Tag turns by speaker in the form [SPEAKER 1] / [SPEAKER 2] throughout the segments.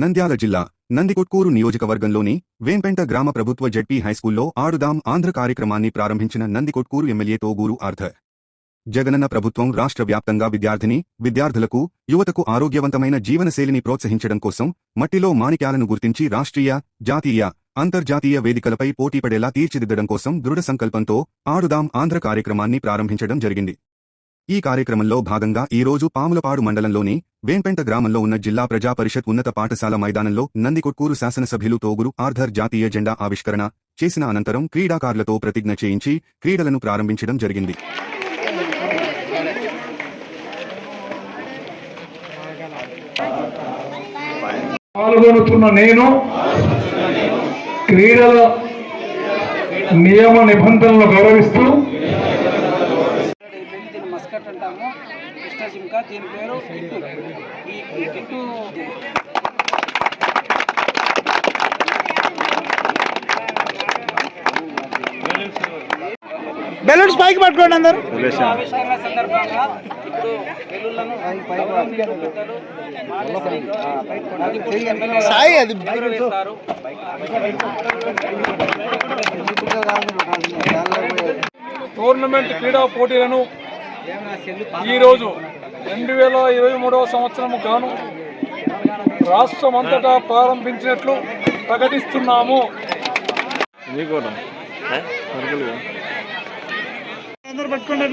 [SPEAKER 1] నంద్యాల జిల్లా నందికొట్కూరు నియోజకవర్గంలోని వేంపెంట గ్రామ ప్రభుత్వ జడ్పీ హైస్కూల్లో ఆడుదాం ఆంధ్ర కార్యక్రమాన్ని ప్రారంభించిన నందికొట్కూరు ఎమ్మెల్యే తోగూరు ఆర్థర్. జగనన్న ప్రభుత్వం రాష్ట్ర వ్యాప్తంగా విద్యార్థిని విద్యార్థులకు యువతకు ఆరోగ్యవంతమైన జీవనశైలిని ప్రోత్సహించడం కోసం మట్టిలో మాణిక్యాలను గుర్తించి రాష్ట్రీయ జాతీయ అంతర్జాతీయ వేదికలపై పోటీపడేలా తీర్చిదిద్దడం కోసం దృఢ సంకల్పంతో ఆడుదాం ఆంధ్ర కార్యక్రమాన్ని ప్రారంభించడం జరిగింది. ఈ కార్యక్రమంలో భాగంగా ఈ రోజు పాములపాడు మండలంలోని వేంపెంట గ్రామంలో ఉన్న జిల్లా ప్రజా పరిషత్ ఉన్నత పాఠశాల మైదానంలో నందికొట్కూరు శాసనసభ్యులు తోగురు ఆర్థర్ జాతీయ జెండా ఆవిష్కరణ చేసిన అనంతరం క్రీడాకారులతో ప్రతిజ్ఞ చేయించి క్రీడలను ప్రారంభించడం జరిగింది.
[SPEAKER 2] పాల్గొనుతున్న నేను క్రీడల నియమ నిబంధనలు గౌరవిస్తూ
[SPEAKER 3] అంటాము కృష్ణ జింక దీని పేరు కిట్టు. ఈ కిట్టు
[SPEAKER 4] బెలూన్స్ పైకి పట్టుకోండి అందరు.
[SPEAKER 3] ఆవిష్కరణ సందర్భంగా ఇప్పుడు
[SPEAKER 4] సాయి అది.
[SPEAKER 2] టోర్నమెంట్ క్రీడా పోటీలను ఈరోజు రెండు వేల ఇరవై మూడవ సంవత్సరం గాను రాష్ట్రమంతటా ప్రారంభించినట్లు ప్రకటిస్తున్నాము.
[SPEAKER 4] పట్టుకోండి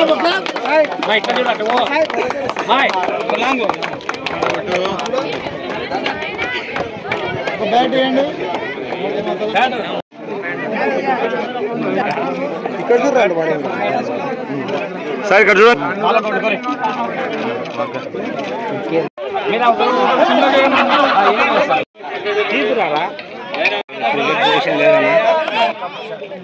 [SPEAKER 4] ఇవ్వు, క్లాస్. ఒక బ్యాట్ ఇవ్వండి ఇక్కడ చూడండి వాడు. సార్ వెనక్కుడు, వెనక్కుడండి, వెనక్కుడండి. సార్, కాలు మీద కట్టాలా?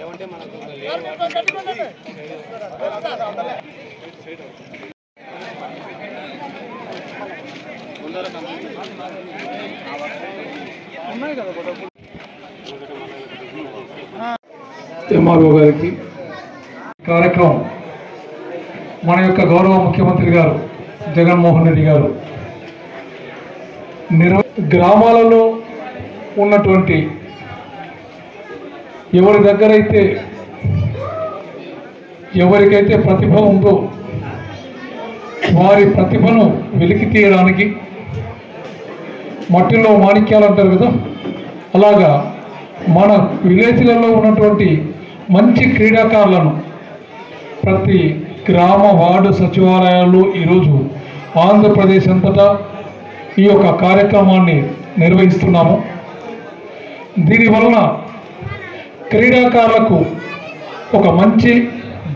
[SPEAKER 4] కొంచెం కట్టుకోండి.
[SPEAKER 2] గారికి కార్యక్రమం మన యొక్క గౌరవ ముఖ్యమంత్రి గారు జగన్మోహన్ రెడ్డి గారు నిర్వ గ్రామాలలో ఉన్నటువంటి ఎవరి దగ్గరైతే ఎవరికైతే ప్రతిభ ఉందో వారి ప్రతిభను వెలికి తీయడానికి మట్టిలో మాణిక్యాలు అంటారు కదా అలాగా మన విలేజ్లలో ఉన్నటువంటి మంచి క్రీడాకారులను ప్రతి గ్రామ వార్డు సచివాలయాల్లో ఈరోజు ఆంధ్రప్రదేశ్ అంతటా ఈ యొక్క కార్యక్రమాన్ని నిర్వహిస్తున్నాము. దీనివలన క్రీడాకారులకు ఒక మంచి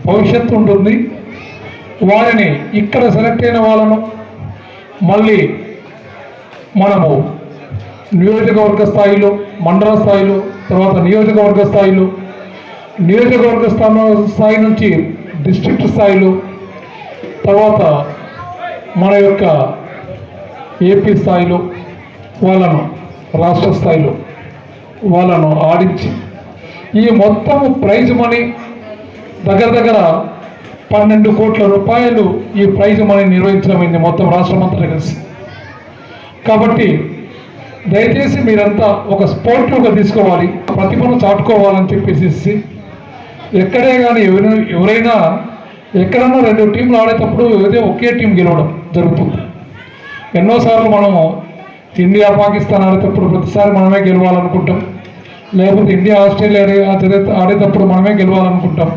[SPEAKER 2] భవిష్యత్తు ఉంటుంది. వారిని ఇక్కడ సెలెక్ట్ అయిన వాళ్ళను మళ్ళీ మనము నియోజకవర్గ స్థాయిలో మండల స్థాయిలో తర్వాత నియోజకవర్గ స్థాయిలో నియోజకవర్గ స్థాన స్థాయి నుంచి డిస్ట్రిక్ట్ స్థాయిలో తర్వాత మన యొక్క ఏపీ స్థాయిలో వాళ్ళను రాష్ట్ర స్థాయిలో వాళ్ళను ఆడించి ఈ మొత్తం ప్రైజ్ మనీ దగ్గర దగ్గర పన్నెండు కోట్ల రూపాయలు ఈ ప్రైజ్ మనీ నిర్వహించడమైంది మొత్తం రాష్ట్రం అంతా కలిసి. కాబట్టి దయచేసి మీరంతా ఒక స్పోర్టివ్గా తీసుకోవాలి ప్రతిభను చాటుకోవాలని చెప్పేసి ఎక్కడే కానీ ఎవరైనా ఎవరైనా ఎక్కడన్నా రెండు టీంలు ఆడేటప్పుడు ఏదో ఒకే టీం గెలవడం జరుగుతుంది. ఎన్నోసార్లు మనము ఇండియా పాకిస్తాన్ ఆడేటప్పుడు ప్రతిసారి మనమే గెలవాలనుకుంటాం. లేకపోతే ఇండియా ఆస్ట్రేలియా ఆడేటప్పుడు మనమే గెలవాలనుకుంటాం.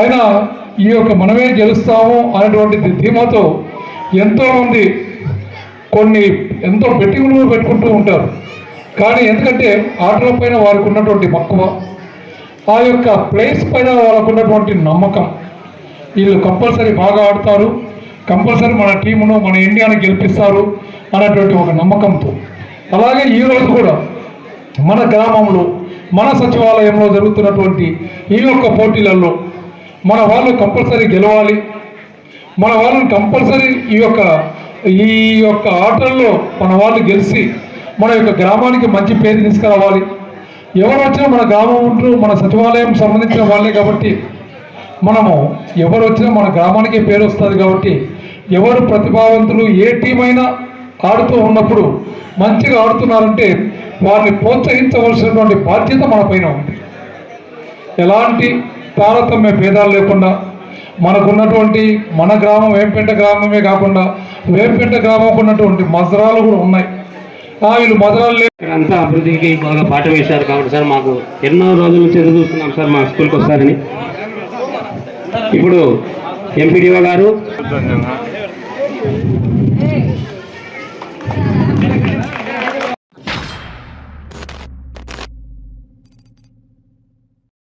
[SPEAKER 2] అయినా ఈ యొక్క మనమే గెలుస్తాము అనేటువంటి ధీమాతో ఎంతోమంది కొన్ని ఎంతో బెట్టింగ్లు పెట్టుకుంటూ ఉంటారు. కానీ ఎందుకంటే ఆటల పైన వారికి ఉన్నటువంటి మక్కువ ఆ యొక్క ప్లేస్ పైన వాళ్ళకు ఉన్నటువంటి నమ్మకం. వీళ్ళు కంపల్సరీ బాగా ఆడతారు. కంపల్సరీ మన టీమును మన ఇండియాను గెలిపిస్తారు. అన్నటువంటి ఒక నమ్మకంతో. అలాగే ఈరోజు కూడా మన గ్రామంలో మన సచివాలయంలో జరుగుతున్నటువంటి ఈ యొక్క పోటీలలో మన వాళ్ళు కంపల్సరీ గెలవాలి. మన వాళ్ళని కంపల్సరీ ఈ యొక్క ఈ యొక్క ఆటల్లో మన వాళ్ళు గెలిచి మన యొక్క గ్రామానికి మంచి పేరు తీసుకురావాలి. ఎవరు వచ్చినా మన గ్రామం ఉంటూ మన సచివాలయం సంబంధించిన వాళ్ళే కాబట్టి మనము ఎవరు వచ్చినా మన గ్రామానికే పేరు వస్తుంది కాబట్టి ఎవరు ప్రతిభావంతులు ఏ టీం అయినా ఆడుతూ ఉన్నప్పుడు మంచిగా ఆడుతున్నారంటే వారిని ప్రోత్సహించవలసినటువంటి బాధ్యత మన పైన ఉంది. ఎలాంటి తారతమ్య భేదాలు లేకుండా మనకున్నటువంటి మన గ్రామం వేంపెంట గ్రామమే కాకుండా వేంపెంట గ్రామం ఉన్నటువంటి మజరాలు కూడా ఉన్నాయి. వీళ్ళు మజరాలు లే
[SPEAKER 5] అంతా అభివృద్ధికి బాగా పాట వేశారు కాబట్టి సార్ మాకు ఎన్నో రోజుల నుంచి ఎదురు చూస్తున్నాం సార్ మా స్కూల్కి వస్తారని. ఇప్పుడు ఎంపీడీఓ గారు